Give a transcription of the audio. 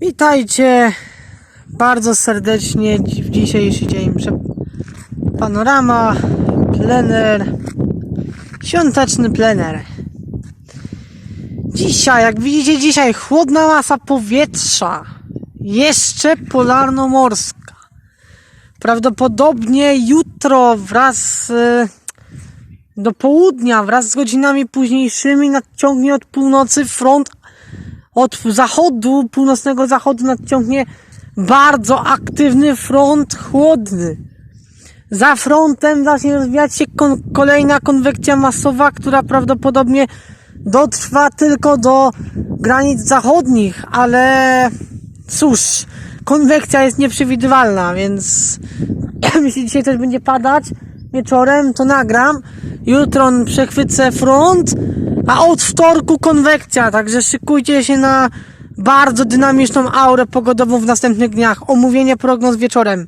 Witajcie bardzo serdecznie w dzisiejszy dzień. Panorama, plener, świąteczny plener. Dzisiaj, jak widzicie dzisiaj, chłodna masa powietrza. Jeszcze polarnomorska. Prawdopodobnie jutro wraz do południa, wraz z godzinami późniejszymi nadciągnie od północy front od zachodu, północnego zachodu nadciągnie bardzo aktywny front chłodny. Za frontem zacznie rozwijać się kon kolejna konwekcja masowa, która prawdopodobnie dotrwa tylko do granic zachodnich, ale cóż, konwekcja jest nieprzewidywalna, więc jeśli dzisiaj coś będzie padać wieczorem, to nagram. Jutro przechwycę front, a od wtorku konwekcja, także szykujcie się na bardzo dynamiczną aurę pogodową w następnych dniach. Omówienie prognoz wieczorem.